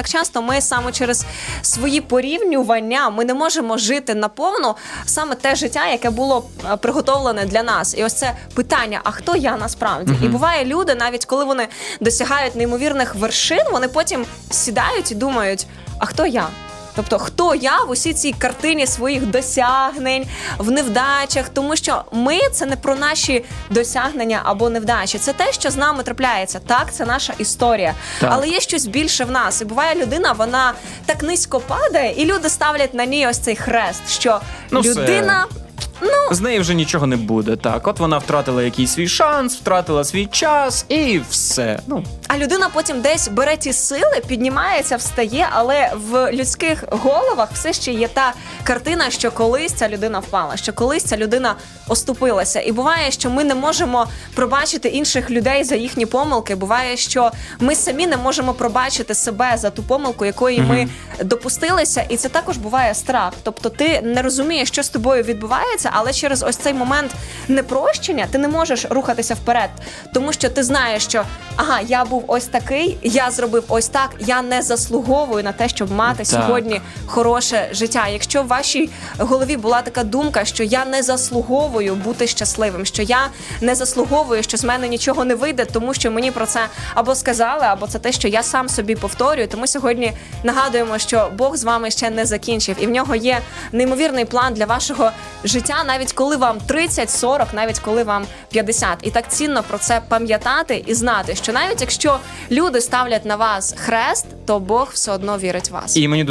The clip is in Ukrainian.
Так часто ми саме через свої порівнювання ми не можемо жити наповну саме те життя, яке було е, приготовлене для нас. І ось це питання: а хто я насправді? І буває люди, навіть коли вони досягають неймовірних вершин, вони потім сідають і думають: а хто я? Тобто, хто я в усій цій картині своїх досягнень в невдачах, тому що ми це не про наші досягнення або невдачі, це те, що з нами трапляється. Так, це наша історія, Так. але є щось більше в нас. І буває людина, вона так низько падає, і люди ставлять на ній ось цей хрест, що Ну, все. Людина. З неї вже нічого не буде. Так, от вона втратила якийсь свій шанс, втратила свій час, і все. Ну А людина потім десь бере ті сили, піднімається, встає, але в людських головах все ще є та картина, що колись ця людина впала, що колись ця людина оступилася. І буває, що ми не можемо пробачити інших людей за їхні помилки. Буває, що ми самі не можемо пробачити себе за ту помилку, якої ми допустилися, і це також буває страх. Тобто, ти не розумієш, що з тобою відбувається, але через ось цей момент непрощення ти не можеш рухатися вперед, тому що ти знаєш, що ага, я був ось такий, я зробив ось так. Я не заслуговую на те, щоб мати Так. сьогодні хороше життя. Якщо в вашій голові була така думка, що я не заслуговую бути щасливим, що я не заслуговую, що з мене нічого не вийде, тому що мені про це або сказали, або це те, що я сам собі повторюю. Тому сьогодні нагадуємо, що Бог з вами ще не закінчив, і в нього є неймовірний план для вашого навіть коли вам 30, 40, навіть коли вам 50. І так цінно про це пам'ятати і знати, що навіть якщо люди ставлять на вас хрест, то Бог все одно вірить в вас. і мені